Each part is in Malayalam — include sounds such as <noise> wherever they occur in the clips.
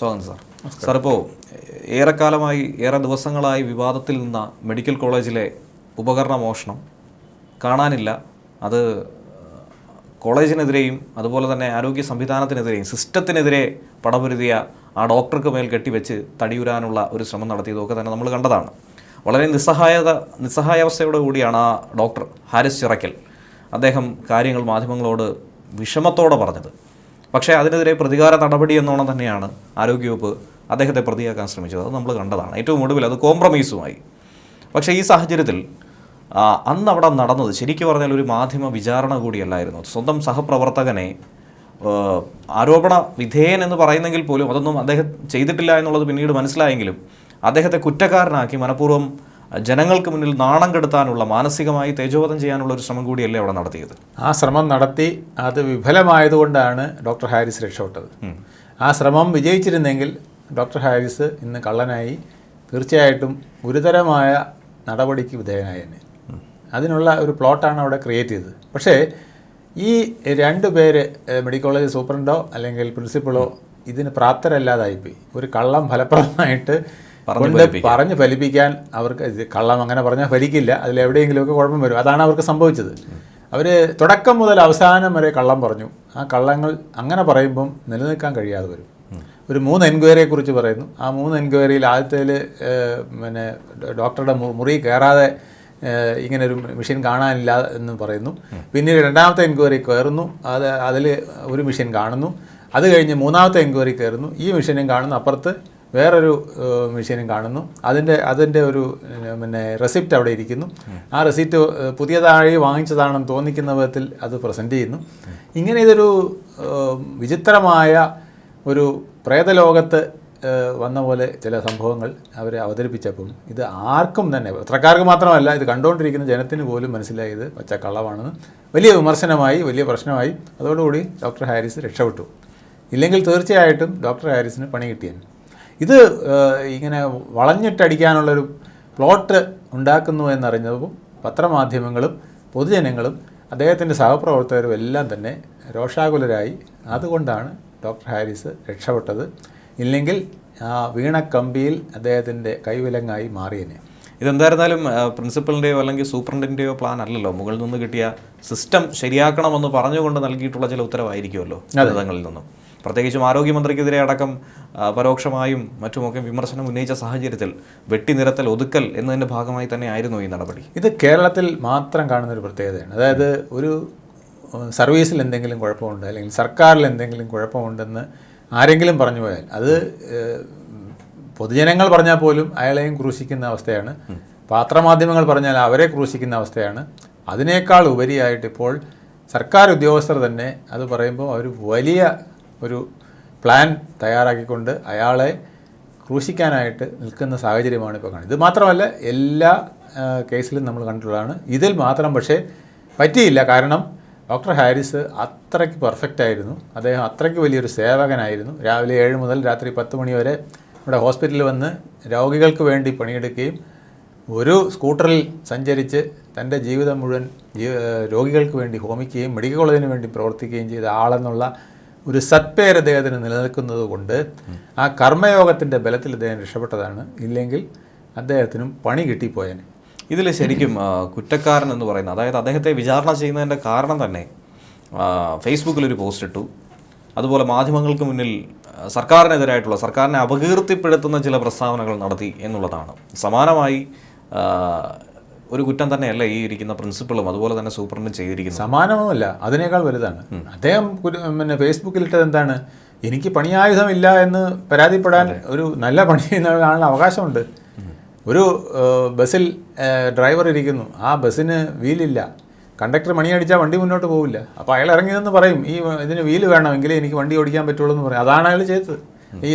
സ്വാഗതം സാർ. സാർ ഇപ്പോൾ ഏറെക്കാലമായി ഏറെ ദിവസങ്ങളായി വിവാദത്തിൽ നിന്ന മെഡിക്കൽ കോളേജിലെ ഉപകരണ മോഷണം. കാണാനില്ല. അത് കോളേജിനെതിരെയും അതുപോലെ തന്നെ ആരോഗ്യ സംവിധാനത്തിനെതിരെയും സിസ്റ്റത്തിനെതിരെ പടപൊരുതിയ ആ ഡോക്ടർക്ക് മേൽ കെട്ടിവെച്ച് തടിയുരാനുള്ള ഒരു ശ്രമം നടത്തിയതൊക്കെ തന്നെ നമ്മൾ കണ്ടതാണ്. വളരെ നിസ്സഹായത നിസ്സഹായാവസ്ഥയോടു കൂടിയാണ് ആ ഡോക്ടർ ഹാരിസ് ചിറക്കൽ അദ്ദേഹം കാര്യങ്ങൾ മാധ്യമങ്ങളോട് വിഷമത്തോടെ പറഞ്ഞത്. പക്ഷേ അതിനെതിരെ പ്രതികാര നടപടി എന്നോണം തന്നെയാണ് ആരോഗ്യവകുപ്പ് അദ്ദേഹത്തെ പ്രതിയാക്കാൻ ശ്രമിച്ചത്. അത് നമ്മൾ കണ്ടതാണ്. ഏറ്റവും ഒടുവിൽ അത് കോംപ്രമൈസുമായി. പക്ഷേ ഈ സാഹചര്യത്തിൽ അന്ന് അവിടെ നടന്നത് ശരിക്കും പറഞ്ഞാൽ ഒരു മാധ്യമ വിചാരണ കൂടിയല്ലായിരുന്നു. സ്വന്തം സഹപ്രവർത്തകനെ ആരോപണ വിധേയൻ എന്ന് പറയുന്നെങ്കിൽ പോലും അതൊന്നും അദ്ദേഹം ചെയ്തിട്ടില്ല എന്നുള്ളത് പിന്നീട് മനസ്സിലായെങ്കിലും അദ്ദേഹത്തെ കുറ്റക്കാരനാക്കി മനഃപൂർവം ജനങ്ങൾക്ക് മുന്നിൽ നാണം കെടുത്താനുള്ള മാനസികമായി തേജോവധം ചെയ്യാനുള്ള ഒരു ശ്രമം കൂടിയല്ലേ അവിടെ നടത്തിയത്? ആ ശ്രമം നടത്തി അത് വിഫലമായതുകൊണ്ടാണ് ഡോക്ടർ ഹാരിസ് രക്ഷപ്പെട്ടത്. ആ ശ്രമം വിജയിച്ചിരുന്നെങ്കിൽ ഡോക്ടർ ഹാരിസ് ഇന്ന് കള്ളനായി തീർച്ചയായിട്ടും ഗുരുതരമായ നടപടിക്ക് വിധേയനായേനെ അതിനുള്ള ഒരു പ്ലോട്ടാണ് അവിടെ ക്രിയേറ്റ് ചെയ്തത്. പക്ഷേ ഈ രണ്ട് പേര് മെഡിക്കൽ കോളേജ് സൂപ്രണ്ടോ അല്ലെങ്കിൽ പ്രിൻസിപ്പളോ ഇതിന് പ്രാപ്തരല്ലാതായിപ്പോയി. ഒരു കള്ളം ഫലപ്രദമായിട്ട് കൊണ്ട് പറഞ്ഞ് ഫലിപ്പിക്കാൻ അവർക്ക് കള്ളം അങ്ങനെ പറഞ്ഞാൽ ഫലിക്കില്ല. അതിൽ എവിടെയെങ്കിലുമൊക്കെ കുഴപ്പം വരും. അതാണ് അവർക്ക് സംഭവിച്ചത്. അവർ തുടക്കം മുതൽ അവസാനം വരെ കള്ളം പറഞ്ഞു. ആ കള്ളങ്ങൾ അങ്ങനെ പറയുമ്പം നിലനിൽക്കാൻ കഴിയാതെ വരും. ഒരു മൂന്ന് എൻക്വയറിയെ കുറിച്ച് പറയുന്നു. ആ മൂന്ന് എൻക്വയറിയിൽ ആദ്യത്തേൽ പിന്നെ ഡോക്ടറുടെ മുറി കയറാതെ ഇങ്ങനെ ഒരു മെഷീൻ കാണാനില്ല എന്ന് പറയുന്നു. പിന്നീട് രണ്ടാമത്തെ എൻക്വയറി കയറുന്നു. അത് അതിൽ ഒരു മെഷീൻ കാണുന്നു. അത് കഴിഞ്ഞ് മൂന്നാമത്തെ എൻക്വയറി കയറുന്നു. ഈ മെഷീനും കാണുന്നു അപ്പുറത്ത് വേറൊരു മെഷീനും കാണുന്നു. അതിന്റെ അതിന്റെ ഒരു പിന്നെ റെസിപ്റ്റ് അവിടെ ഇരിക്കുന്നു. ആ റെസിപ്റ്റ് പുതിയതായി വാങ്ങിച്ചതാണെന്ന് തോന്നിക്കുന്ന വിധത്തിൽ അത് പ്രസന്റ് ചെയ്യുന്നു. ഇങ്ങനെ ഇതൊരു വിചിത്രമായ ഒരു പ്രേതലോകത്ത് വന്ന പോലെ ചില സംഭവങ്ങൾ അവർ അവതരിപ്പിച്ചപ്പം ഇത് ആർക്കും തന്നെ പത്രക്കാർക്ക് മാത്രമല്ല ഇത് കണ്ടുകൊണ്ടിരിക്കുന്ന ജനത്തിന് പോലും മനസ്സിലായത് പച്ചക്കള്ളമാണെന്ന് വലിയ വിമർശനമായി വലിയ പ്രശ്നമായി. അതോടുകൂടി ഡോക്ടർ ഹാരിസ് രക്ഷപ്പെട്ടു. ഇല്ലെങ്കിൽ തീർച്ചയായിട്ടും ഡോക്ടർ ഹാരിസിന് പണി കിട്ടിയേനെ. ഇത് ഇങ്ങനെ വളഞ്ഞിട്ടടിക്കാനുള്ളൊരു പ്ലോട്ട് ഉണ്ടാക്കുന്നു എന്നറിഞ്ഞപ്പോൾ പത്രമാധ്യമങ്ങളും പൊതുജനങ്ങളും അദ്ദേഹത്തിന്റെ സഹപ്രവർത്തകരും എല്ലാം തന്നെ രോഷാകുലരായി. അതുകൊണ്ടാണ് ഡോക്ടർ ഹാരിസ് രക്ഷപ്പെട്ടത്. ഇല്ലെങ്കിൽ ആ വീണ കമ്പിയിൽ അദ്ദേഹത്തിന്റെ കൈവിലങ്ങായി മാറിയനെ. ഇതെന്തായിരുന്നാലും പ്രിൻസിപ്പലിന്റെയോ അല്ലെങ്കിൽ സൂപ്രണ്ടിന്റെയോ പ്ലാൻ അല്ലല്ലോ. മുകളിൽ നിന്ന് കിട്ടിയ സിസ്റ്റം ശരിയാക്കണമെന്ന് പറഞ്ഞുകൊണ്ട് നൽകിയിട്ടുള്ള ചില ഉത്തരവായിരിക്കുമല്ലോ നിന്നും. പ്രത്യേകിച്ചും ആരോഗ്യമന്ത്രിക്കെതിരെ അടക്കം പരോക്ഷമായും മറ്റുമൊക്കെ വിമർശനം ഉന്നയിച്ച സാഹചര്യത്തിൽ വെട്ടിനിരത്തൽ ഒതുക്കൽ എന്നതിന്റെ ഭാഗമായി തന്നെ ആയിരുന്നു ഈ നടപടി. ഇത് കേരളത്തിൽ മാത്രം കാണുന്ന ഒരു പ്രത്യേകതയാണ്. അതായത് ഒരു സർവീസിൽ എന്തെങ്കിലും കുഴപ്പമുണ്ട് അല്ലെങ്കിൽ സർക്കാരിൽ എന്തെങ്കിലും കുഴപ്പമുണ്ടെന്ന് ആരെങ്കിലും പറഞ്ഞു പോയാൽ അത് പൊതുജനങ്ങൾ പറഞ്ഞാൽ പോലും അയാളെയും ക്രൂശിക്കുന്ന അവസ്ഥയാണ്. പാത്രമാധ്യമങ്ങൾ പറഞ്ഞാൽ അവരെ ക്രൂശിക്കുന്ന അവസ്ഥയാണ്. അതിനേക്കാൾ ഉപരിയായിട്ട് ഇപ്പോൾ സർക്കാർ ഉദ്യോഗസ്ഥർ തന്നെ അത് പറയുമ്പോൾ അവർ വലിയ ഒരു പ്ലാൻ തയ്യാറാക്കിക്കൊണ്ട് അയാളെ ക്രൂശിക്കാനായിട്ട് നിൽക്കുന്ന സാഹചര്യമാണ് ഇപ്പോൾ കാണുന്നത്. ഇത് മാത്രമല്ല എല്ലാ കേസിലും നമ്മൾ കണ്ടിട്ടുള്ളതാണ്. ഇതിൽ മാത്രം പക്ഷേ പറ്റിയില്ല. കാരണം ഡോക്ടർ ഹാരിസ് അത്രയ്ക്ക് പെർഫെക്റ്റ് ആയിരുന്നു. അദ്ദേഹം അത്രയ്ക്ക് വലിയൊരു സേവകനായിരുന്നു. രാവിലെ ഏഴ് മുതൽ രാത്രി പത്ത് മണി വരെ നമ്മുടെ ഹോസ്പിറ്റലിൽ വന്ന് രോഗികൾക്ക് വേണ്ടി പണിയെടുക്കുകയും ഒരു സ്കൂട്ടറിൽ സഞ്ചരിച്ച് തന്റെ ജീവിതം മുഴുവൻ രോഗികൾക്ക് വേണ്ടി ഹോമിക്കുകയും മെഡിക്കൽ കോളേജിന് വേണ്ടി പ്രവർത്തിക്കുകയും ചെയ്ത ആളെന്നുള്ള ഒരു സത്പേര് അദ്ദേഹത്തിന് നിലനിൽക്കുന്നത് കൊണ്ട് ആ കർമ്മയോഗത്തിന്റെ ബലത്തിൽ അദ്ദേഹം രക്ഷപ്പെട്ടതാണ്. ഇല്ലെങ്കിൽ അദ്ദേഹത്തിനും പണി കിട്ടിപ്പോയേനെ. ഇതിൽ ശരിക്കും കുറ്റക്കാരൻ എന്ന് പറയുന്നത് അതായത് അദ്ദേഹത്തെ വിചാരണ ചെയ്യുന്നതിന്റെ കാരണം തന്നെ ഫേസ്ബുക്കിൽ ഒരു പോസ്റ്റ് ഇട്ടു. അതുപോലെ മാധ്യമങ്ങൾക്ക് മുന്നിൽ സർക്കാരിനെതിരായിട്ടുള്ള സർക്കാരിനെ അപകീർത്തിപ്പെടുത്തുന്ന ചില പ്രസ്താവനകൾ നടത്തി എന്നുള്ളതാണ്. സമാനമായി ഒരു കുറ്റം തന്നെയല്ല ഈ ഇരിക്കുന്ന പ്രിൻസിപ്പളും അതുപോലെ തന്നെ സൂപ്രണ്ടും ചെയ്തിരിക്കുന്നത്. സമാനമല്ല അതിനേക്കാൾ വലുതാണ്. അദ്ദേഹം പിന്നെ ഫേസ്ബുക്കിൽ ഇട്ടത് എന്താണ്? എനിക്ക് പണിയായുധമില്ല എന്ന് പരാതിപ്പെടാൻ ഒരു നല്ല പണി ചെയ്യുന്ന ആളിന് അവകാശമുണ്ട് ഒരു ബസ്സിൽ ഡ്രൈവർ ഇരിക്കുന്നു. ആ ബസ്സിന് വീലില്ല. കണ്ടക്ടർ മണിയടിച്ചാൽ വണ്ടി മുന്നോട്ട് പോവില്ല. അപ്പോൾ അയാൾ ഇറങ്ങിയതെന്ന് പറയും ഈ ഇതിന് വീൽ വേണമെങ്കിൽ എനിക്ക് വണ്ടി ഓടിക്കാൻ പറ്റുള്ളൂ എന്ന് പറയും. അതാണ് അയാൾ ചെയ്തത്. ഈ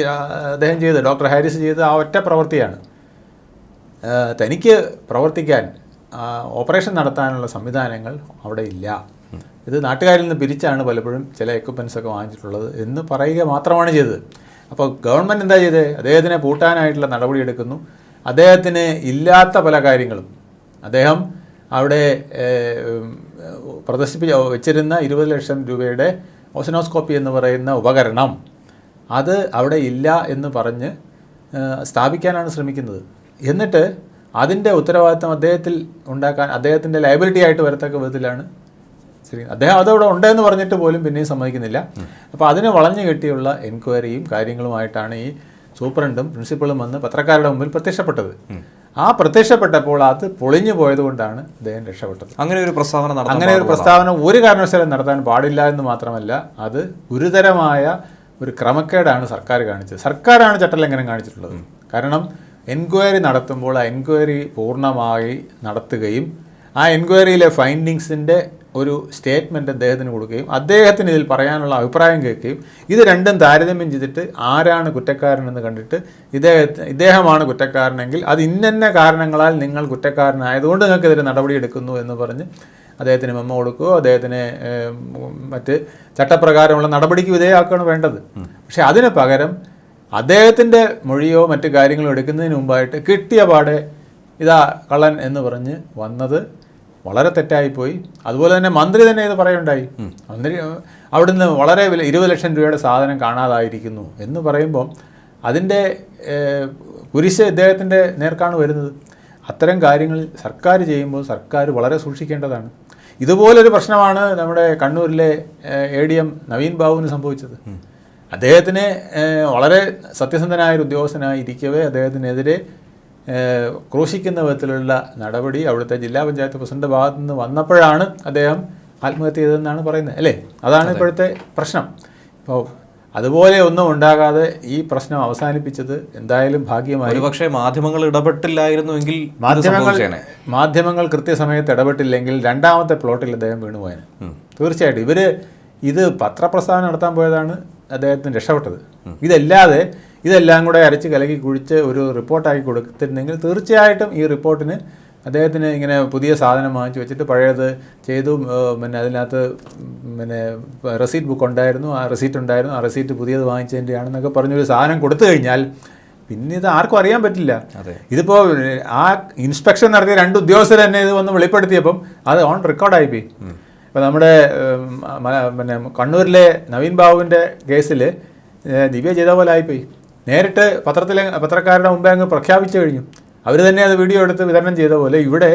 അദ്ദേഹം ചെയ്തത്. ഡോക്ടർ ഹാരിസ് ചെയ്തത് ആ ഒറ്റ പ്രവൃത്തിയാണ്. തനിക്ക് പ്രവർത്തിക്കാൻ ഓപ്പറേഷൻ നടത്താനുള്ള സംവിധാനങ്ങൾ അവിടെ ഇല്ല. ഇത് നാട്ടുകാരിൽ നിന്ന് പിരിച്ചാണ് പലപ്പോഴും ചില എക്യുപ്മെൻസ് ഒക്കെ വാങ്ങിച്ചിട്ടുള്ളത് എന്ന് പറയുക മാത്രമാണ് ചെയ്തത്. അപ്പോൾ ഗവൺമെന്റ് എന്താ ചെയ്തത് അദ്ദേഹത്തിനെ പൂട്ടാനായിട്ടുള്ള നടപടിയെടുക്കുന്നു അദ്ദേഹത്തിന് ഇല്ലാത്ത പല കാര്യങ്ങളും. അദ്ദേഹം അവിടെ പ്രദർശിപ്പിച്ച വെച്ചിരുന്ന ഇരുപത് ലക്ഷം രൂപയുടെ ഓസനോസ്കോപ്പി എന്ന് പറയുന്ന ഉപകരണം. അത് അവിടെ ഇല്ല എന്ന് പറഞ്ഞ് സ്ഥാപിക്കാനാണ് ശ്രമിക്കുന്നത്. എന്നിട്ട് അതിന്റെ ഉത്തരവാദിത്തം അദ്ദേഹത്തിൽ ഉണ്ടാക്കാൻ അദ്ദേഹത്തിന്റെ ലയബിലിറ്റി ആയിട്ട് വരത്തക്ക വിധത്തിലാണ് ശരി. അദ്ദേഹം അതവിടെ ഉണ്ടെന്ന് പറഞ്ഞിട്ട് പോലും പിന്നെയും സമ്മതിക്കുന്നില്ല. അപ്പോൾ അതിനെ വളഞ്ഞു കെട്ടിയുള്ള എൻക്വയറിയും കാര്യങ്ങളുമായിട്ടാണ് ഈ സൂപ്രണ്ടും പ്രിൻസിപ്പളും വന്ന് പത്രക്കാരുടെ മുമ്പിൽ പ്രത്യക്ഷപ്പെട്ടത്. ആ പ്രത്യക്ഷപ്പെട്ടപ്പോൾ അത് പൊളിഞ്ഞു പോയതുകൊണ്ടാണ് അദ്ദേഹം രക്ഷപ്പെട്ടത്. അങ്ങനെ ഒരു പ്രസ്താവന അങ്ങനെ ഒരു പ്രസ്താവന ഒരു കാരണവശാലും നടത്താൻ പാടില്ല എന്ന് മാത്രമല്ല അത് ഗുരുതരമായ ഒരു ക്രമക്കേടാണ് സർക്കാർ കാണിച്ചത്. സർക്കാരാണ് ചട്ടലംഘനം കാണിച്ചിട്ടുള്ളത്. കാരണം എൻക്വയറി നടത്തുമ്പോൾ ആ എൻക്വയറി പൂർണമായി നടത്തുകയും ആ എൻക്വയറിയിലെ ഫൈൻഡിങ്സിന്റെ ഒരു സ്റ്റേറ്റ്മെന്റ് അദ്ദേഹത്തിന് കൊടുക്കുകയും അദ്ദേഹത്തിന് ഇതിൽ പറയാനുള്ള അഭിപ്രായം കേൾക്കുകയും ഇത് രണ്ടും താരതമ്യം ചെയ്തിട്ട് ആരാണ് കുറ്റക്കാരനെന്ന് കണ്ടിട്ട് ഇദ്ദേഹത്തെ ഇദ്ദേഹമാണ് കുറ്റക്കാരനെങ്കിൽ അത് ഇന്നന്ന കാരണങ്ങളാൽ നിങ്ങൾ കുറ്റക്കാരനായതുകൊണ്ട് നിങ്ങൾക്കെതിരെ നടപടിയെടുക്കുന്നു എന്ന് പറഞ്ഞ് അദ്ദേഹത്തിന് മെമ്മ കൊടുക്കുകയോ അദ്ദേഹത്തിന് മറ്റ് ചട്ടപ്രകാരമുള്ള നടപടിക്ക് വിധേയമാക്കുകയാണ് വേണ്ടത്. പക്ഷേ അതിന് പകരം അദ്ദേഹത്തിന്റെ മൊഴിയോ മറ്റു കാര്യങ്ങളോ എടുക്കുന്നതിന് മുമ്പായിട്ട് കിട്ടിയ പാടെ ഇതാ കള്ളൻ എന്ന് പറഞ്ഞ് വന്നത് വളരെ തെറ്റായിപ്പോയി. അതുപോലെ തന്നെ മന്ത്രി തന്നെ ഇത് പറയുണ്ടായി. മന്ത്രി അവിടുന്ന് വളരെ വില ഇരുപത് ലക്ഷം രൂപയുടെ സാധനം കാണാതായിരിക്കുന്നു എന്ന് പറയുമ്പം അതിന്റെ കുരിശ് ഇദ്ദേഹത്തിന്റെ നേർക്കാണ് വരുന്നത്. അത്തരം കാര്യങ്ങൾ സർക്കാർ ചെയ്യുമ്പോൾ സർക്കാർ വളരെ സൂക്ഷിക്കേണ്ടതാണ്. ഇതുപോലൊരു പ്രശ്നമാണ് നമ്മുടെ കണ്ണൂരിലെ എ ഡി എം നവീൻ ബാബുവിന് സംഭവിച്ചത്. അദ്ദേഹത്തിന് വളരെ സത്യസന്ധനായ ഒരു ഉദ്യോഗസ്ഥനായി ഇരിക്കവേ അദ്ദേഹത്തിനെതിരെ ക്രൂശിക്കുന്ന വിധത്തിലുള്ള നടപടി അവിടുത്തെ ജില്ലാ പഞ്ചായത്ത് പ്രസിഡന്റ് ഭാഗത്തു നിന്ന് വന്നപ്പോഴാണ് അദ്ദേഹം ആത്മഹത്യ ചെയ്തതെന്നാണ് പറയുന്നത് അല്ലേ? അതാണ് ഇപ്പോഴത്തെ പ്രശ്നം. ഇപ്പോൾ അതുപോലെ ഒന്നും ഉണ്ടാകാതെ ഈ പ്രശ്നം അവസാനിപ്പിച്ചത് എന്തായാലും ഭാഗ്യമായി പക്ഷേ മാധ്യമങ്ങൾ ഇടപെട്ടില്ലായിരുന്നുവെങ്കിൽ മാധ്യമങ്ങൾ മാധ്യമങ്ങൾ കൃത്യസമയത്ത് ഇടപെട്ടില്ലെങ്കിൽ രണ്ടാമത്തെ പ്ലോട്ടിൽ അദ്ദേഹം വീണുപോയന്. തീർച്ചയായിട്ടും. ഇവർ ഇത് പത്രപ്രസ്ഥാനം നടത്താൻ പോയതാണ്. അദ്ദേഹത്തിന് രക്ഷപ്പെട്ടത്. ഇതല്ലാതെ ഇതെല്ലാം കൂടെ അരച്ച് കലക്കി കുഴിച്ച് ഒരു റിപ്പോർട്ടാക്കി കൊടുത്തിരുന്നെങ്കിൽ തീർച്ചയായിട്ടും ഈ റിപ്പോർട്ടിന് അദ്ദേഹത്തിന് ഇങ്ങനെ പുതിയ സാധനം വാങ്ങിച്ചു വെച്ചിട്ട് പഴയത് ചെയ്തു. പിന്നെ അതിനകത്ത് പിന്നെ റെസീറ്റ് ബുക്ക് ഉണ്ടായിരുന്നു. ആ റെസീറ്റ് ഉണ്ടായിരുന്നു. ആ റെസീറ്റ് പുതിയത് വാങ്ങിച്ചതിന്റെയാണെന്നൊക്കെ പറഞ്ഞൊരു സാധനം കൊടുത്തു കഴിഞ്ഞാൽ പിന്നെ ഇത് ആർക്കും അറിയാൻ പറ്റില്ല. ഇതിപ്പോൾ ഇതിപ്പോ ആ ഇൻസ്പെക്ഷൻ നടത്തിയ രണ്ട് ഉദ്യോഗസ്ഥർ തന്നെ ഇത് വന്ന് വെളിപ്പെടുത്തിയപ്പം അത് ഓൺ റെക്കോർഡായി പോയി. ഇപ്പൊ നമ്മുടെ പിന്നെ കണ്ണൂരിലെ നവീൻ ബാബുവിന്റെ കേസിൽ ദിവ്യ ചെയ്ത പോലെ ആയിപ്പോയി. നേരിട്ട് പത്രത്തിലെ പത്രക്കാരുടെ മുമ്പേ അങ്ങ് പ്രഖ്യാപിച്ചു കഴിഞ്ഞു. അവർ തന്നെ അത് വീഡിയോ എടുത്ത് വിതരണം ചെയ്ത പോലെ ഇവിടെ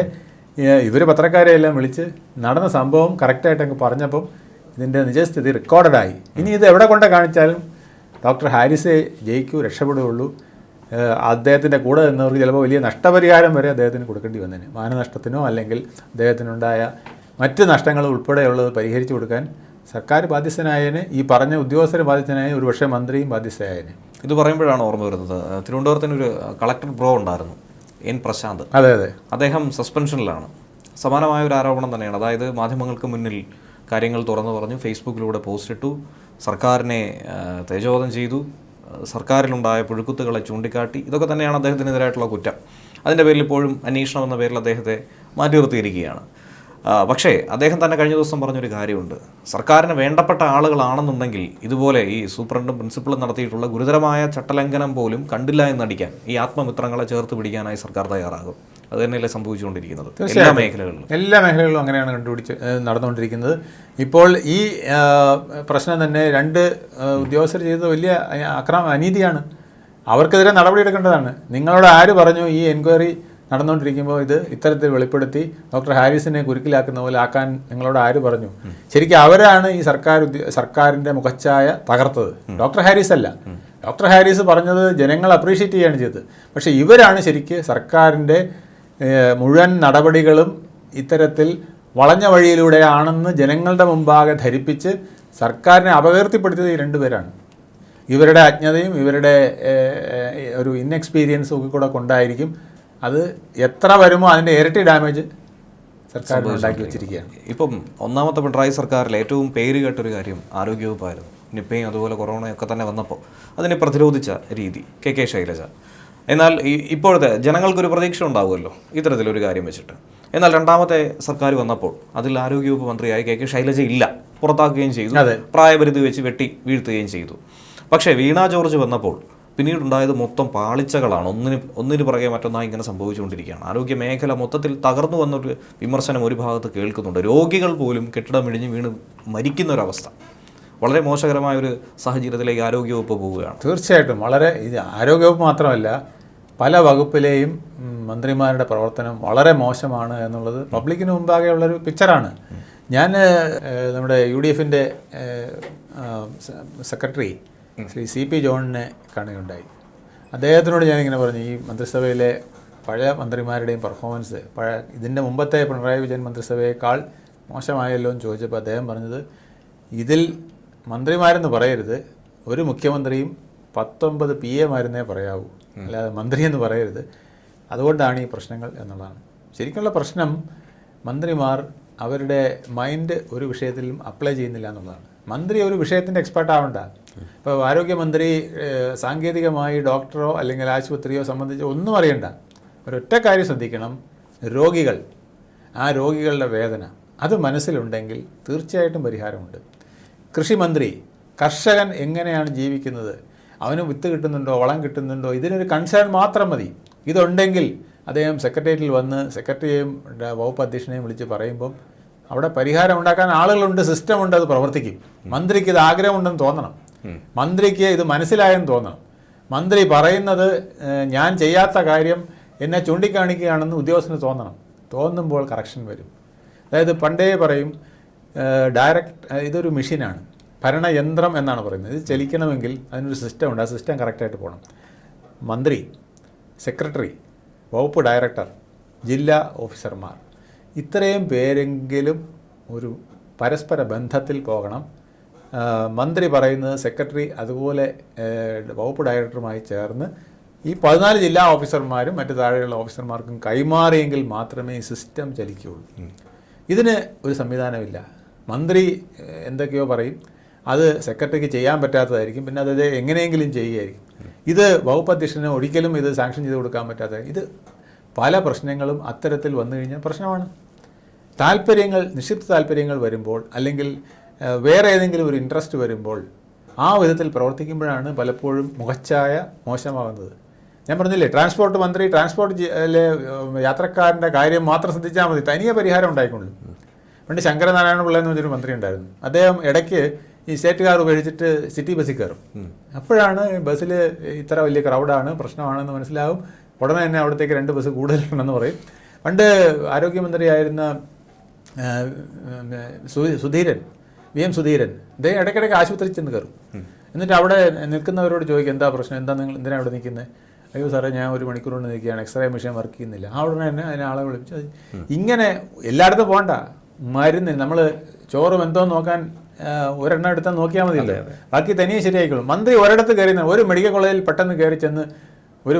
ഇവർ പത്രക്കാരെ എല്ലാം വിളിച്ച് നടന്ന സംഭവം കറക്റ്റായിട്ട് അങ്ങ് പറഞ്ഞപ്പം ഇതിന്റെ നിജസ്ഥിതി റെക്കോർഡഡായി. ഇനി ഇത് എവിടെ കൊണ്ട് കാണിച്ചാലും ഡോക്ടർ ഹാരിസെ ജയിക്കൂ രക്ഷപ്പെടുകയുള്ളൂ. അദ്ദേഹത്തിന്റെ കൂടെ നിന്നവർക്ക് ചിലപ്പോൾ വലിയ നഷ്ടപരിഹാരം വരെ അദ്ദേഹത്തിന് കൊടുക്കേണ്ടി വന്നേനെ. മാനനഷ്ടത്തിനോ അല്ലെങ്കിൽ അദ്ദേഹത്തിനുണ്ടായ മറ്റ് നഷ്ടങ്ങൾ ഉൾപ്പെടെയുള്ളത് പരിഹരിച്ചു കൊടുക്കാൻ സർക്കാർ ബാധ്യസ്ഥനായതിന് ഈ പറഞ്ഞ ഉദ്യോഗസ്ഥർ ബാധ്യസ്ഥനായ ഒരുപക്ഷെ മന്ത്രിയും ബാധ്യസ്ഥയായതിന് ഇത് പറയുമ്പോഴാണ് ഓർമ്മ വരുന്നത്. തിരുവനന്തപുരത്തിന് ഒരു കളക്ടർ ബ്രോ ഉണ്ടായിരുന്നു എൻ പ്രശാന്ത്. അതെ അതെ. അദ്ദേഹം സസ്പെൻഷനിലാണ്. സമാനമായ ഒരു ആരോപണം തന്നെയാണ്. അതായത് മാധ്യമങ്ങൾക്ക് മുന്നിൽ കാര്യങ്ങൾ തുറന്നു പറഞ്ഞു ഫേസ്ബുക്കിലൂടെ പോസ്റ്റ് ഇട്ടു. സർക്കാരിനെ തേജോധം ചെയ്തു. സർക്കാരിലുണ്ടായ പുഴുക്കുത്തുകളെ ചൂണ്ടിക്കാട്ടി. ഇതൊക്കെ തന്നെയാണ് അദ്ദേഹത്തിനെതിരായിട്ടുള്ള കുറ്റം. അതിന്റെ പേരിൽ ഇപ്പോഴും അന്വേഷണം എന്ന പേരിൽ അദ്ദേഹത്തെ മാറ്റി നിർത്തിയിരിക്കുകയാണ് പക്ഷേ അദ്ദേഹം തന്നെ കഴിഞ്ഞ ദിവസം പറഞ്ഞൊരു കാര്യമുണ്ട്. സർക്കാരിന് വേണ്ടപ്പെട്ട ആളുകളാണെന്നുണ്ടെങ്കിൽ ഇതുപോലെ ഈ സൂപ്രണ്ടും പ്രിൻസിപ്പളും നടത്തിയിട്ടുള്ള ഗുരുതരമായ ചട്ടലംഘനം പോലും കണ്ടില്ല എന്നടിക്കാൻ ഈ ആത്മമിത്രങ്ങളെ ചേർത്ത് പിടിക്കാനായി സർക്കാർ തയ്യാറാകും. അത് തന്നെയല്ലേ സംഭവിച്ചുകൊണ്ടിരിക്കുന്നത്. എല്ലാ മേഖലകളിലും. എല്ലാ മേഖലകളിലും അങ്ങനെയാണ് കണ്ടുപിടിച്ച് നടന്നുകൊണ്ടിരിക്കുന്നത്. ഇപ്പോൾ ഈ പ്രശ്നം തന്നെ രണ്ട് ഉദ്യോഗസ്ഥർ ചെയ്ത വലിയ അക്രമ അനീതിയാണ്. അവർക്കെതിരെ നടപടിയെടുക്കേണ്ടതാണ്. നിങ്ങളോട് ആര് പറഞ്ഞു ഈ എൻക്വയറി നടന്നുകൊണ്ടിരിക്കുമ്പോൾ ഇത് ഇത്തരത്തിൽ വെളിപ്പെടുത്തി ഡോക്ടർ ഹാരിസിനെ കുരുക്കിലാക്കുന്ന പോലെ ആക്കാൻ നിങ്ങളോട് ആര് പറഞ്ഞു? ശരിക്കും അവരാണ് ഈ സർക്കാർ സർക്കാരിന്റെ സർക്കാരിന്റെ മുഖച്ഛായ തകർത്തത്. ഡോക്ടർ ഹാരിസ് അല്ല. ഡോക്ടർ ഹാരിസ് പറഞ്ഞത് ജനങ്ങൾ അപ്രീഷിയേറ്റ് ചെയ്യുകയാണ് ചെയ്തത്. പക്ഷേ ഇവരാണ് ശരിക്ക് സർക്കാരിന്റെ മുഴുവൻ നടപടികളും ഇത്തരത്തിൽ വളഞ്ഞ വഴിയിലൂടെയാണെന്ന് ജനങ്ങളുടെ മുമ്പാകെ ധരിപ്പിച്ച് സർക്കാരിനെ അപകീർത്തിപ്പെടുത്തിയത് ഈ രണ്ടുപേരാണ് ഇവരുടെ അജ്ഞതയും ഇവരുടെ ഒരു ഇൻഎക്സ്പീരിയൻസും ഒക്കെ കൂടെ കൊണ്ടായിരിക്കും അത് എത്ര വരുമോ അതിന്റെ ഇരട്ടി ഡാമേജ് സർക്കാർ ഉണ്ടാക്കി വെച്ചിരിക്കുകയാണ്. ഇപ്പം ഒന്നാമത്തെ പിണറായി സർക്കാരിൽ ഏറ്റവും പേര് കേട്ടൊരു കാര്യം ആരോഗ്യവകുപ്പായിരുന്നു. നിപ്പയും അതുപോലെ കൊറോണയൊക്കെ തന്നെ വന്നപ്പോൾ അതിനെ പ്രതിരോധിച്ച രീതി കെ കെ ശൈലജ. എന്നാൽ ഈ ഇപ്പോഴത്തെ ജനങ്ങൾക്കൊരു പ്രതീക്ഷ ഉണ്ടാവുമല്ലോ ഇത്തരത്തിലൊരു കാര്യം വെച്ചിട്ട്. എന്നാൽ രണ്ടാമത്തെ സർക്കാർ വന്നപ്പോൾ അതിൽ ആരോഗ്യവകുപ്പ് മന്ത്രിയായി കെ കെ ശൈലജ ഇല്ല. പുറത്താക്കുകയും ചെയ്തു. പ്രായപരിധി വെച്ച് വെട്ടി വീഴ്ത്തുകയും ചെയ്തു. പക്ഷേ വീണ ജോർജ് വന്നപ്പോൾ പിന്നീടുണ്ടായത് മൊത്തം പാളിച്ചകളാണ്. ഒന്നിന് ഒന്നിന് പുറകെ മറ്റൊന്നായി ഇങ്ങനെ സംഭവിച്ചുകൊണ്ടിരിക്കുകയാണ്. ആരോഗ്യ മേഖല മൊത്തത്തിൽ തകർന്നു വന്നൊരു വിമർശനം ഒരു ഭാഗത്ത് കേൾക്കുന്നുണ്ട്. രോഗികൾ പോലും കെട്ടിടം ഇടിഞ്ഞ് വീണ് മരിക്കുന്ന ഒരവസ്ഥ വളരെ മോശകരമായ ഒരു സാഹചര്യത്തിലേക്ക് ആരോഗ്യവകുപ്പ് പോവുകയാണ്. തീർച്ചയായിട്ടും. വളരെ ഇത് ആരോഗ്യവകുപ്പ് മാത്രമല്ല പല വകുപ്പിലെയും മന്ത്രിമാരുടെ പ്രവർത്തനം വളരെ മോശമാണ് എന്നുള്ളത് പബ്ലിക്കിന് മുമ്പാകെയുള്ളൊരു പിക്ചറാണ്. ഞാൻ നമ്മുടെ യു ഡി എഫിന്റെ സെക്രട്ടറി ശ്രീ സി പി ജോണിനെ കാണുകയുണ്ടായി. അദ്ദേഹത്തിനോട് ഞാനിങ്ങനെ പറഞ്ഞു ഈ മന്ത്രിസഭയിലെ പഴയ മന്ത്രിമാരുടെയും പെർഫോമൻസ് പഴയ ഇതിന്റെ മുമ്പത്തെ പിണറായി വിജയൻ മന്ത്രിസഭയേക്കാൾ മോശമായല്ലോ എന്ന് ചോദിച്ചപ്പോൾ അദ്ദേഹം പറഞ്ഞത് ഇതിൽ മന്ത്രിമാരെന്ന് പറയരുത് ഒരു മുഖ്യമന്ത്രിയും പത്തൊമ്പത് പി എമാരെന്നേ പറയാവൂ. അല്ലാതെ മന്ത്രി എന്ന് പറയരുത്. അതുകൊണ്ടാണ് ഈ പ്രശ്നങ്ങൾ എന്നുള്ളതാണ്. ശരിക്കുള്ള പ്രശ്നം മന്ത്രിമാർ അവരുടെ മൈൻഡ് ഒരു വിഷയത്തിലും അപ്ലൈ ചെയ്യുന്നില്ല എന്നുള്ളതാണ്. മന്ത്രി ഒരു വിഷയത്തിന്റെ എക്സ്പേർട്ട് ആവണ്ട. ഇപ്പോൾ ആരോഗ്യമന്ത്രി സാങ്കേതികമായി ഡോക്ടറോ അല്ലെങ്കിൽ ആശുപത്രിയോ സംബന്ധിച്ച് ഒന്നും അറിയണ്ട. ഒരൊറ്റ കാര്യം ശ്രദ്ധിക്കണം. രോഗികൾ. ആ രോഗികളുടെ വേദന. അത് മനസ്സിലുണ്ടെങ്കിൽ തീർച്ചയായിട്ടും പരിഹാരമുണ്ട്. കൃഷിമന്ത്രി കർഷകൻ എങ്ങനെയാണ് ജീവിക്കുന്നത്? അവന് വിത്ത് കിട്ടുന്നുണ്ടോ? വളം കിട്ടുന്നുണ്ടോ? ഇതിനൊരു കൺസേൺ മാത്രം മതി. ഇതുണ്ടെങ്കിൽ അദ്ദേഹം സെക്രട്ടേറിയറ്റിൽ വന്ന് സെക്രട്ടറിയെയും വകുപ്പ് അധ്യക്ഷനെയും വിളിച്ച് പറയുമ്പം അവിടെ പരിഹാരം ഉണ്ടാക്കാൻ ആളുകളുണ്ട് സിസ്റ്റം ഉണ്ട് അത് പ്രവർത്തിക്കും. മന്ത്രിക്ക് ഇത് ആഗ്രഹമുണ്ടെന്ന് തോന്നണം. മന്ത്രിക്ക് ഇത് മനസ്സിലായെന്ന് തോന്നണം. മന്ത്രി പറയുന്നത് ഞാൻ ചെയ്യാത്ത കാര്യം എന്നെ ചൂണ്ടിക്കാണിക്കുകയാണെന്ന് ഉദ്യോഗസ്ഥന് തോന്നണം. തോന്നുമ്പോൾ കറക്ഷൻ വരും. അതായത് പണ്ടേ പറയും ഡയറക്റ്റ് ഇതൊരു മെഷീനാണ്. ഭരണയന്ത്രം എന്നാണ് പറയുന്നത്. ഇത് ചലിക്കണമെങ്കിൽ അതിനൊരു സിസ്റ്റം ഉണ്ട് ആ സിസ്റ്റം കറക്റ്റായിട്ട് പോകണം. മന്ത്രി സെക്രട്ടറി വകുപ്പ് ഡയറക്ടർ ജില്ലാ ഓഫീസർമാർ ഇത്രയും പേരെങ്കിലും ഒരു പരസ്പര ബന്ധത്തിൽ പോകണം. മന്ത്രി പറയുന്നത് സെക്രട്ടറി അതുപോലെ വകുപ്പ് ഡയറക്ടറുമായി ചേർന്ന് ഈ പതിനാല് ജില്ലാ ഓഫീസർമാരും മറ്റു താഴെയുള്ള ഓഫീസർമാർക്കും കൈമാറിയെങ്കിൽ മാത്രമേ ഈ സിസ്റ്റം ചലിക്കുകയുള്ളൂ. ഇതിന് ഒരു സംവിധാനമില്ല. മന്ത്രി എന്തൊക്കെയോ പറയും. അത് സെക്രട്ടറിക്ക് ചെയ്യാൻ പറ്റാത്തതായിരിക്കും. പിന്നെ അത് എങ്ങനെയെങ്കിലും ചെയ്യുകയായിരിക്കും. ഇത് വകുപ്പ് അധ്യക്ഷന് ഒരിക്കലും ഇത് സാങ്ഷൻ ചെയ്ത് കൊടുക്കാൻ പറ്റാത്ത ഇത് പല പ്രശ്നങ്ങളും അത്തരത്തിൽ വന്നു കഴിഞ്ഞാൽ പ്രശ്നമാണ്. താല്പര്യങ്ങൾ നിക്ഷിപ്ത താല്പര്യങ്ങൾ വരുമ്പോൾ അല്ലെങ്കിൽ വേറെ ഏതെങ്കിലും ഒരു ഇൻട്രസ്റ്റ് വരുമ്പോൾ ആ വിധത്തിൽ പ്രവർത്തിക്കുമ്പോഴാണ് പലപ്പോഴും മുഖച്ഛായ മോശമാകുന്നത്. ഞാൻ പറഞ്ഞില്ലേ ട്രാൻസ്പോർട്ട് മന്ത്രി ട്രാൻസ്പോർട്ട് യാത്രക്കാരന്റെ കാര്യം മാത്രം ശ്രദ്ധിച്ചാൽ മതി. തനിയെ പരിഹാരം ഉണ്ടായിക്കൊള്ളും. പണ്ട് ശങ്കരനാരായണ പിള്ള എന്ന് പറഞ്ഞൊരു മന്ത്രി ഉണ്ടായിരുന്നു. അദ്ദേഹം ഇടയ്ക്ക് ഈ സ്റ്റേറ്റ് കാർ ഉപയോഗിച്ചിട്ട് സിറ്റി ബസ്സിൽ കയറും. അപ്പോഴാണ് ബസ്സിൽ ഇത്ര വലിയ ക്രൗഡാണ് പ്രശ്നമാണെന്ന് മനസ്സിലാവും. ഉടനെ തന്നെ അവിടത്തേക്ക് രണ്ട് ബസ് കൂടുതലുണ്ടെന്ന് പറയും. പണ്ട് ആരോഗ്യമന്ത്രിയായിരുന്ന സുധീരൻ വി എം സുധീരൻ. ഇദ്ദേഹം ഇടയ്ക്കിടയ്ക്ക് ആശുപത്രിയിൽ ചെന്ന് കയറും. എന്നിട്ട് അവിടെ നിൽക്കുന്നവരോട് ചോദിക്കും എന്താ പ്രശ്നം? എന്താ നിങ്ങൾ എന്തിനാണ് അവിടെ നിൽക്കുന്നത് അയ്യോ സാറേ ഞാൻ ഒരു മണിക്കൂർ കൊണ്ട് നിൽക്കുകയാണ്. എക്സ്റേ മെഷീൻ വർക്ക് ചെയ്യുന്നില്ല. ആ ഉടനെ തന്നെ അതിനെ ആളെ വിളിച്ചു ഇങ്ങനെ എല്ലായിടത്തും പോകണ്ട. മരുന്ന് നമ്മൾ ചോറും എന്തോ നോക്കാൻ ഒരെണ്ണം എടുത്താൽ നോക്കിയാൽ മതിയല്ലോ. ബാക്കി തനിയെ ശരിയായിക്കോളും. മന്ത്രി ഒരിടത്ത് കയറി ഒരു മെഡിക്കൽ കോളേജിൽ പെട്ടെന്ന് കയറി ചെന്ന് ഒരു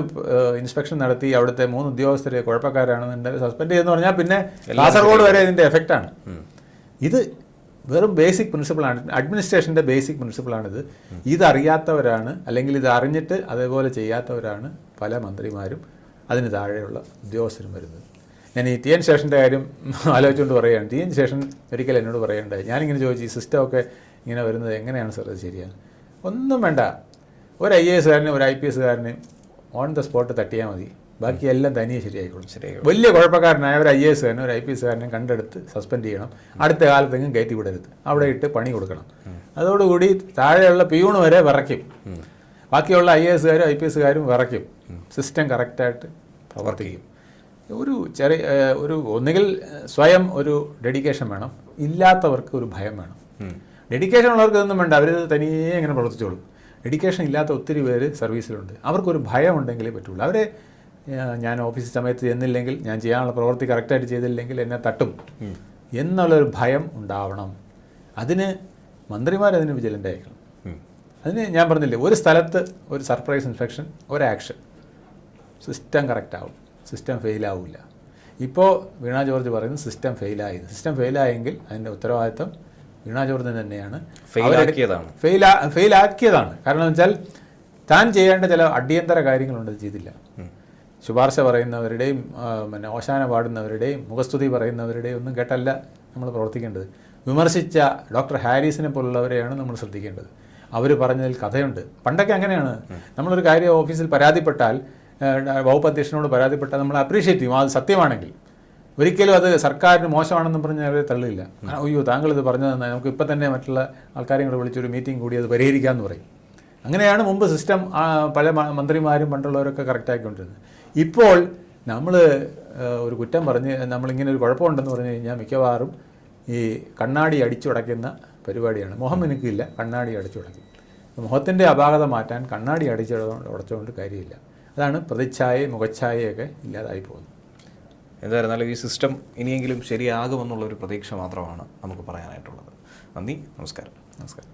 ഇൻസ്പെക്ഷൻ നടത്തി അവിടുത്തെ മൂന്ന് ഉദ്യോഗസ്ഥരെ കുഴപ്പക്കാരാണെന്നുണ്ടെങ്കിൽ സസ്പെൻഡ് ചെയ്തെന്ന് പറഞ്ഞാൽ പിന്നെ കാസർഗോഡ് വരെ ഇതിന്റെ എഫക്റ്റാണ് ഇത് വെറും ബേസിക് പ്രിൻസിപ്പിളാണ് അഡ്മിനിസ്ട്രേഷന്റെ ബേസിക് പ്രിൻസിപ്പിളാണിത് ഇതറിയാത്തവരാണ് അല്ലെങ്കിൽ ഇത് അറിഞ്ഞിട്ട് അതേപോലെ ചെയ്യാത്തവരാണ് പല മന്ത്രിമാരും അതിന് താഴെയുള്ള ഉദ്യോഗസ്ഥരും വരുന്നത്. ഞാൻ ഈ ടി എൻ ശേഷന്റെ കാര്യം <laughs> ആലോചിച്ചുകൊണ്ട് പറയുകയാണ്. ടി എൻ ശേഷൻ ഒരിക്കൽ എന്നോട് പറയേണ്ടത് ഞാനിങ്ങനെ ചോദിച്ചു ഈ സിസ്റ്റമൊക്കെ ഇങ്ങനെ വരുന്നത് എങ്ങനെയാണ് സാർ? അത് ശരിയാണ് ഒന്നും വേണ്ട. ഒരു ഐ എ എസ്കാരനും ഒരു ഐ പി എസ്കാരന് ഓൺ ദ സ്പോട്ട് തട്ടിയാൽ മതി. ബാക്കി എല്ലാം തനിയെ ശരിയായിക്കോളും. ശരിയായി വലിയ കുഴപ്പക്കാരനായ ഒരു ഐ എ എസ്കാരനും ഒരു ഐ പി എസ്കാരനും കണ്ടെടുത്ത് സസ്പെൻഡ് ചെയ്യണം. അടുത്ത കാലത്തെങ്കിലും കയറ്റി വിടരുത്. അവിടെ ഇട്ട് പണി കൊടുക്കണം. അതോടുകൂടി താഴെയുള്ള പിയൂണ് വരെ വിറയ്ക്കും. ബാക്കിയുള്ള ഐ എസ്കാരും ഐ പി എസ്കാരും വിറയ്ക്കും. സിസ്റ്റം കറക്റ്റായിട്ട് പ്രവർത്തിക്കും. ഒരു ചെറിയ ഒരു ഒന്നുകിൽ സ്വയം ഒരു ഡെഡിക്കേഷൻ വേണം. ഇല്ലാത്തവർക്ക് ഒരു ഭയം വേണം. ഡെഡിക്കേഷൻ ഉള്ളവർക്ക് ഇതൊന്നും വേണ്ട. അവർ തനിയെ ഇങ്ങനെ പ്രവർത്തിച്ചോളും. ഡെഡിക്കേഷൻ ഇല്ലാത്ത ഒത്തിരി പേര് സർവീസിലുണ്ട്. അവർക്കൊരു ഭയം ഉണ്ടെങ്കിലേ പറ്റുള്ളൂ. അവരെ ഞാൻ ഓഫീസ് സമയത്ത് ചെന്നില്ലെങ്കിൽ ഞാൻ ചെയ്യാനുള്ള പ്രവൃത്തി കറക്റ്റായിട്ട് ചെയ്തില്ലെങ്കിൽ എന്നെ തട്ടും. എന്നുള്ളൊരു ഭയം ഉണ്ടാവണം. അതിന് മന്ത്രിമാരതിന് വിജിലന്റ് ആയിരിക്കണം. അതിന് ഞാൻ പറഞ്ഞില്ലേ ഒരു സ്ഥലത്ത് ഒരു സർപ്രൈസ് ഇൻസ്പെക്ഷൻ ഒരു ആക്ഷൻ. സിസ്റ്റം കറക്റ്റാവും. സിസ്റ്റം ഫെയിലാവില്ല ഇപ്പോൾ വീണ ജോർജ് പറയുന്നത് സിസ്റ്റം ഫെയിലായി. സിസ്റ്റം ഫെയിലായെങ്കിൽ അതിന്റെ ഉത്തരവാദിത്തം വീണ ജോർജൻ തന്നെയാണ്. ഫെയിലാക്കിയതാണ്. ഫെയിലാ ഫെയിലാക്കിയതാണ് കാരണം വെച്ചാൽ താൻ ചെയ്യേണ്ട ചില അടിയന്തര കാര്യങ്ങളുണ്ട് ചെയ്തില്ല. ശുപാർശ പറയുന്നവരുടെയും പിന്നെ ഓശാന പാടുന്നവരുടെയും മുഖസ്തുതി പറയുന്നവരുടെയും ഒന്നും കേട്ടല്ല നമ്മൾ പ്രവർത്തിക്കേണ്ടത്. വിമർശിച്ച ഡോക്ടർ ഹാരിസിനെ പോലുള്ളവരെയാണ് നമ്മൾ ശ്രദ്ധിക്കേണ്ടത്. അവർ പറഞ്ഞതിൽ കഥയുണ്ട്. പണ്ടൊക്കെ അങ്ങനെയാണ്. നമ്മളൊരു കാര്യം ഓഫീസിൽ പരാതിപ്പെട്ടാൽ വകുപ്പ് അധ്യക്ഷനോട് പരാതിപ്പെട്ടാൽ നമ്മൾ അപ്രീഷിയേറ്റ് ചെയ്യും. അത് സത്യമാണെങ്കിൽ. ഒരിക്കലും അത് സർക്കാരിന് മോശമാണെന്നും പറഞ്ഞ് അവരെ തള്ളില്ല. ആ, അയ്യോ താങ്കൾ ഇത് പറഞ്ഞു തന്നെ നമുക്ക് ഇപ്പം തന്നെ മറ്റുള്ള ആൾക്കാരെയും കൂടെ വിളിച്ചൊരു മീറ്റിംഗ് കൂടി അത് പരിഹരിക്കാമെന്ന് പറയും. അങ്ങനെയാണ് മുമ്പ് സിസ്റ്റം പല മന്ത്രിമാരും പണ്ടുള്ളവരൊക്കെ കറക്റ്റാക്കിക്കൊണ്ടിരുന്നത് ഇപ്പോൾ നമ്മൾ ഒരു കുറ്റം പറഞ്ഞ് നമ്മളിങ്ങനെ ഒരു കുഴപ്പമുണ്ടെന്ന് പറഞ്ഞു കഴിഞ്ഞാൽ മിക്കവാറും ഈ കണ്ണാടി അടിച്ചുടയ്ക്കുന്ന പരിപാടിയാണ്. മുഖം എനിക്കില്ല കണ്ണാടി അടിച്ചുടയ്ക്കും. മുഖത്തിന്റെ അപാകത മാറ്റാൻ കണ്ണാടി അടിച്ചു ഉടച്ചുകൊണ്ട് കാര്യമില്ല. അതാണ് പ്രതിച്ഛായ മുഖച്ഛായയൊക്കെ ഇല്ലാതായി പോകുന്നത്. എന്തായിരുന്നാലും ഈ സിസ്റ്റം ഇനിയെങ്കിലും ശരിയാകുമെന്നുള്ള ഒരു പ്രതീക്ഷ മാത്രമാണ് നമുക്ക് പറയാനായിട്ടുള്ളത്. നന്ദി നമസ്കാരം. നമസ്കാരം.